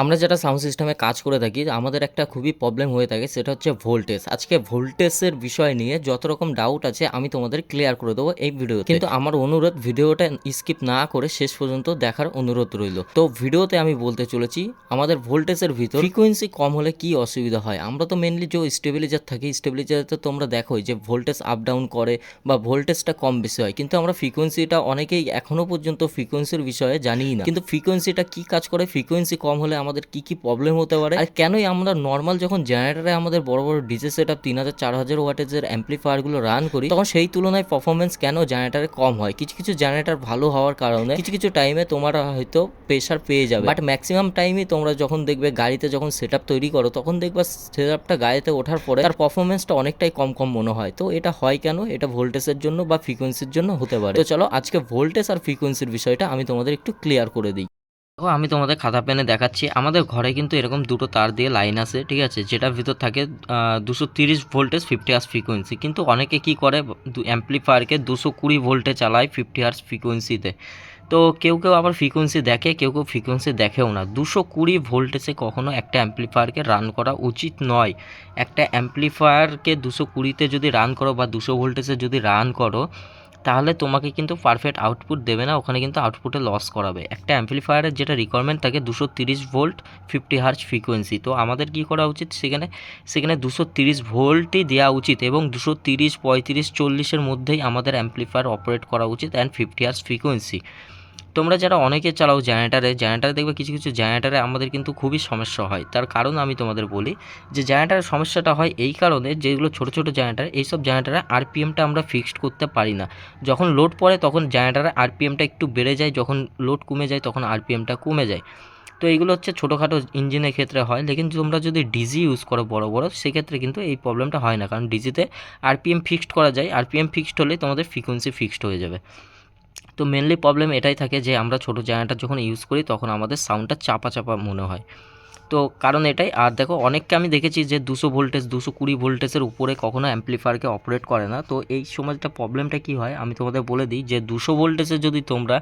আমরা যারা সাউন্ড সিস্টেমে কাজ করে থাকি, আমাদের একটা খুবই প্রবলেম হয়ে থাকে, সেটা হচ্ছে ভোল্টেজ আজকে ভোল্টেজের বিষয় নিয়ে যত রকম ডাউট আছে, আমি তোমাদের ক্লিয়ার করে দেবো এই ভিডিওতে কিন্তু আমার অনুরোধ ভিডিওটা স্কিপ না করে শেষ পর্যন্ত দেখার অনুরোধ রইল। তো ভিডিওতে আমি বলতে চলেছি, আমাদের ভোল্টেজের ভিতর ফ্রিকোয়েন্সি কম হলে কি অসুবিধা হয়? আমরা তো মেনলি যে স্টেবিলাইজার থাকি স্টেবিলাইজারে তোমরা দেখোই যে ভোল্টেজ আপ ডাউন করে বা ভোল্টেজটা কম বেশি হয়। কিন্তু আমরা ফ্রিকোয়েন্সিটা অনেকেই এখনও পর্যন্ত ফ্রিকোয়েন্সির বিষয়ে জানিই না। কিন্তু ফ্রিকোয়েন্সিটা কি কাজ করে? ফ্রিকোয়েন্সি কম হলে আমাদের কি কি প্রবলেম হতে পারে? আর কেনই আমরা নর্মাল যখন জেনারেটারে আমাদের বড় বড় ডিজে সেট আপ তিন হাজার, চার হাজার ওয়াটেজের অ্যাম্পলিফায়ারগুলো রান করি, তখন সেই তুলনায় পারফরমেন্স কেন জেনারেটারে কম হয়? কিছু কিছু জেনারেটার ভালো হওয়ার কারণে কিছু কিছু টাইমে তোমরা হয়তো প্রেশার পেয়ে যাবে। বাট ম্যাক্সিমাম টাইমই তোমরা যখন দেখবে গাড়িতে যখন সেট তৈরি করো, তখন দেখবা সেট আপটা গাড়িতে ওঠার পরে তার পারফরমেন্সটা অনেকটাই কম কম মনে হয়। তো এটা হয় কেন? এটা ভোল্টেজের জন্য বা ফ্রিকোয়েন্সির জন্য হতে পারে। তো চলো আজকে ভোল্টেজ আর ফ্রিকোয়েন্সির বিষয়টা আমি তোমাদের একটু ক্লিয়ার করে দিই। দেখো, আমি তোমাদের খাতা পেনে দেখাচ্ছি। আমাদের ঘরে কিন্তু এরকম দুটো তার দিয়ে লাইন আছে, ঠিক আছে? যেটার ভিতর থাকে দুশো তিরিশ ভোল্টেজ ফিফটি আর্স ফ্রিকোয়েন্সি কিন্তু অনেকে কি করে অ্যাম্পলিফায়ারকে দুশো কুড়ি ভোল্টে চালায় ফিফটি আর্স ফ্রিকোয়েন্সিতে তো কেউ কেউ আবার ফ্রিকোয়েন্সি দেখে, কেউ কেউ ফ্রিকোয়েন্সি দেখেও না। দুশো কুড়ি ভোল্টেজে কখনো একটা অ্যাম্পলিফায়ারকে রান করা উচিত নয়। একটা অ্যাম্পলিফায়ারকে দুশো কুড়িতে যদি রান করো বা দুশো ভোল্টেজে যদি রান করো তাহলে তোমাকে কিন্তু পারফেক্ট আউটপুট দেবে না, ওখানে কিন্তু আউটপুটে লস করাবে। একটা অ্যাম্পলিফায়ারের যেটা রিকোয়ারমেন্ট থাকে দুশো তিরিশ ভোল্ট ফিফটি হার্জ ফ্রিকোয়েন্সি তো আমাদের কি করা উচিত সেখানে? সেখানে দুশো তিরিশ ভোল্টই দেওয়া উচিত এবং দুশো তিরিশ, পঁয়ত্রিশ, চল্লিশের মধ্যেই আমাদের অ্যাম্পলিফায়ার অপারেট করা উচিত অ্যান্ড ফিফটি হার্জ ফ্রিকোয়েন্সি তোমরা যারা অনেকে চালাও জেনারেটারে জেনারেটারে দেখবে কিছু কিছু জেনারেটারে আমাদের কিন্তু খুবই সমস্যা হয়। তার কারণ আমি তোমাদের বলি যে জেনারেটারের সমস্যাটা হয় এই কারণে যেগুলো ছোটো ছোটো জেনারেটার এইসব জেনারেটারে আরপিএমটা আমরা ফিক্সড করতে পারি না। যখন লোড পড়ে তখন জেনারেটারে আরপিএমটা একটু বেড়ে যায়, যখন লোড কমে যায় তখন আরপিএমটা কমে যায়। তো এইগুলো হচ্ছে ছোটোখাটো ইঞ্জিনের ক্ষেত্রে হয়, লেকিন তোমরা যদি ডিজি ইউজ করো বড় বড়, সেক্ষেত্রে কিন্তু এই প্রবলেমটা হয় না। কারণ ডিজিতে আরপিএম ফিক্সড করা যায় আরপিএম ফিক্সড হলে তোমাদের ফ্রিকোয়েন্সি ফিক্সড হয়ে যাবে। তো মেনলি প্রবলেম এটাই থাকে যে আমরা ছোটো জেনারেটার যখন ইউজ করি, তখন আমাদের সাউন্ডটা চাপা চাপা মনে হয়। তো কারণ এটাই, আর দেখো অনেককে আমি দেখেছি যে দুশো ভোল্টেজ দুশো কুড়ি ভোল্টেজের উপরে কখনো অ্যাম্পলিফায়ারকে অপারেট করে না। তো এই সময়টা প্রবলেমটা কী হয়? আমি তোমাদের বলে দিই যে দুশো ভোল্টেজে যদি তোমরা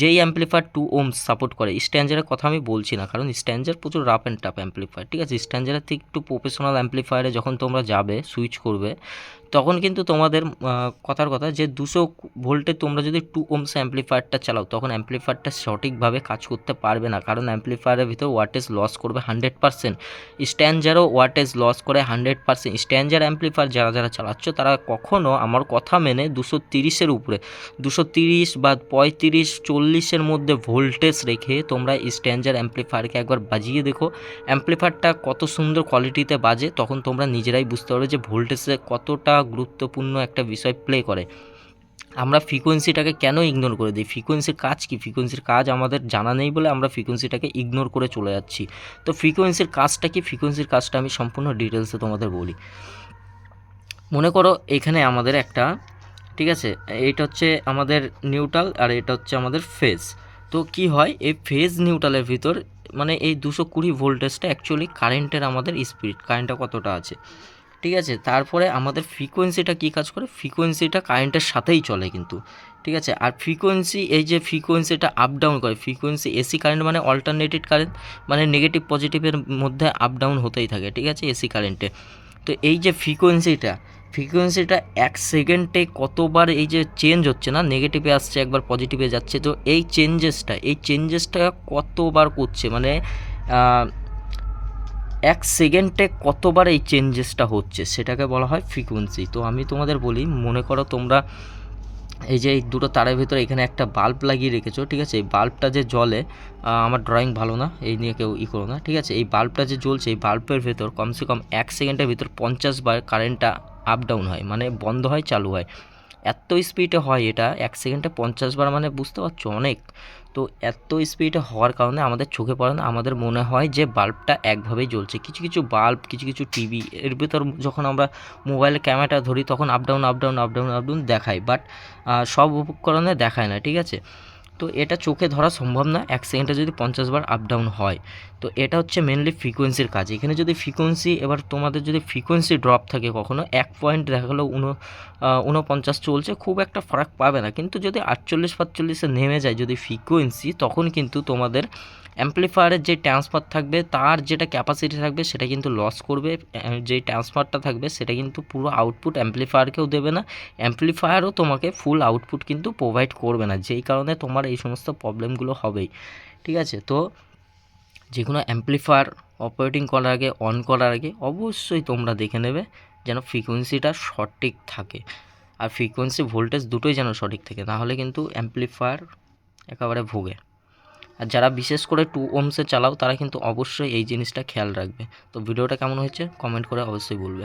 যেই অ্যাম্পলিফায়ার টু ওমস সাপোর্ট করে স্ট্যান্ডারের কথা আমি বলছি না, কারণ স্ট্যান্ডার প্রচুর রাফ অ্যান্ড টাফ অ্যাম্পলিফায়ার ঠিক আছে? স্ট্যান্ডারের থেকে একটু প্রফেশনাল অ্যাম্পলিফায়ারে যখন তোমরা যাবে সুইচ করবে তখন কিন্তু তোমাদের কথার কথা যে দুশো ভোল্টে তোমরা যদি টু ওমস অ্যাম্পলিফায়ারটা চালাও, তখন অ্যাম্পলিফায়ারটা সঠিকভাবে কাজ করতে পারবে না। কারণ অ্যাম্পলিফায়ারের ভিতর ওয়াটেজ লস করবে হান্ড্রেড পার্সেন্ট স্ট্যান্ডারও ওয়াটেজ লস করে হান্ড্রেড পার্সেন্ট স্ট্যান্ডার অ্যাম্পলিফায়ার যারা যারা চালাচ্ছ, তারা কখনও আমার কথা মেনে দুশো তিরিশের উপরে, দুশো তিরিশ বা পঁয়ত্রিশ, চল্লিশের মধ্যে ভোল্টেজ রেখে তোমরা স্ট্যান্ডার অ্যাম্পলিফায়ারকে একবার বাজিয়ে দেখো। অ্যাম্পলিফায়ারটা কত সুন্দর কোয়ালিটিতে বাজে, তখন তোমরা নিজেরাই বুঝতে পারবে যে ভোল্টেজে কতটা গুরুত্বপূর্ণ একটা বিষয় প্লে করে। আমরা ফ্রিকোয়েন্সিটাকে কেন ইগনোর করে দিই? ফ্রিকোয়েন্সির কাজ কি? ফ্রিকোয়েন্সির কাজ আমাদের জানা নেই বলে আমরা ফ্রিকোয়েন্সিটাকে ইগনোর করে চলে যাচ্ছি। তো ফ্রিকোয়েন্সির কাজটা কি? ফ্রিকোয়েন্সির কাজটা আমি সম্পূর্ণ ডিটেলসে তোমাদের বলি। মনে করো এখানে আমাদের একটা, ঠিক আছে? এটা হচ্ছে আমাদের নিউট্রাল আর এটা হচ্ছে আমাদের ফেজ তো কি হয়? এই ফেজ নিউট্রালের ভিতর মানে এই দুশো কুড়ি ভোল্টেজটা অ্যাকচুয়ালি কারেন্টের আমাদের স্পিড কারেন্টটা কতটা আছে? ঠিক আছে? তারপরে আমাদের ফ্রিকোয়েন্সিটা কী কাজ করে? ফ্রিকোয়েন্সিটা কারেন্টের সাথেই চলে কিন্তু। ঠিক আছে? আর ফ্রিকোয়েন্সি এই যে ফ্রিকোয়েন্সিটা আপ ডাউন করে ফ্রিকোয়েন্সি এসি কারেন্ট মানে অল্টারনেটেড কারেন্ট মানে নেগেটিভ পজিটিভের মধ্যে আপ ডাউন হতেই থাকে, ঠিক আছে? এসি কারেন্টে তো এই যে ফ্রিকোয়েন্সিটা ফ্রিকোয়েন্সিটা এক সেকেন্ডে কতবার এই যে চেঞ্জ হচ্ছে না? নেগেটিভে আসছে, একবার পজিটিভে যাচ্ছে। তো এই চেঞ্জেসটা এই চেঞ্জেসটা কতবার করছে? মানে এক সেকেন্ডে কতবার এই চেঞ্জেসটা হচ্ছে, সেটাকে বলা হয় ফ্রিকোয়েন্সি তো আমি তোমাদের বলি, মনে করো তোমরা এই যে এই দুটো তারের ভিতরে এখানে একটা বাল্ব লাগিয়ে রেখেছো, ঠিক আছে? এই বাল্বটা যে জ্বলে আমার ড্রয়িং ভালো না, এই নিয়ে কেউ ই করো না, ঠিক আছে? এই বাল্বটা যে জ্বলছে, এই বাল্বের ভেতর কমসে কম এক সেকেন্ডের ভিতর পঞ্চাশ বার কারেন্টটা আপ ডাউন হয় মানে বন্ধ হয়, চালু হয়। এত স্পিডে হয় এটা? এক সেকেন্ডে পঞ্চাশ বার মানে বুঝতে পারছ অনেক? তো এত স্পিডে হওয়ার কারণে আমাদের চোখে পড়ে না, আমাদের মনে হয় যে বাল্বটা একভাবেই জ্বলছে। কিছু কিছু বাল্ব, কিছু কিছু টিভি এর ভিতর যখন আমরা মোবাইলের ক্যামেরাটা ধরি তখন up down up down up down up down দেখায়। বাট সব উপকরণে দেখায় না, ঠিক আছে? তো এটা চোখে ধরা সম্ভব না, এক সেকেন্ডে যদি পঞ্চাশ বার আপ ডাউন হয়। তো এটা হচ্ছে মেনলি ফ্রিকোয়েন্সির কাজ। এখানে যদি ফ্রিকোয়েন্সি এবার তোমাদের যদি ফ্রিকোয়েন্সি ড্রপ থাকে কখনো, এক পয়েন্ট দেখা গেলো উনো উনপঞ্চাশ চলছে, খুব একটা ফারাক পাবে না। কিন্তু যদি আটচল্লিশ, পাঁচচল্লিশে নেমে যায় যদি ফ্রিকোয়েন্সি তখন কিন্তু তোমাদের অ্যাম্পলিফায়ারের যে ট্রান্সফার থাকবে, তার যেটা ক্যাপাসিটি থাকবে, সেটা কিন্তু লস করবে। যে ট্রান্সফারটা থাকবে, সেটা কিন্তু পুরো আউটপুট অ্যাম্পলিফায়ারকেও দেবে না। অ্যাম্পলিফায়ারও তোমাকে ফুল আউটপুট কিন্তু প্রোভাইড করবে না। যেই কারণে তোমার এই সমস্ত প্রবলেমগুলো হবেই। ঠিক আছে? তো যে কোনো অ্যাম্পলিফায়ার অপারেটিং করার আগে অন করার আগে অবশ্যই তোমরা দেখে নেবে যেন ফ্রিকোয়েন্সিটা সঠিক থাকে। আর ফ্রিকোয়েন্সি ভোল্টেজ দুটোই যেন সঠিক থাকে, নাহলে কিন্তু অ্যাম্পলিফায়ার একেবারে ভোগে। আর যারা বিশেষ করে টু ওমসে চালাও, তারা কিন্তু অবশ্যই এই জিনিসটা খেয়াল রাখবে। তো ভিডিওটা কেমন হয়েছে, কমেন্ট করে অবশ্যই বলবে।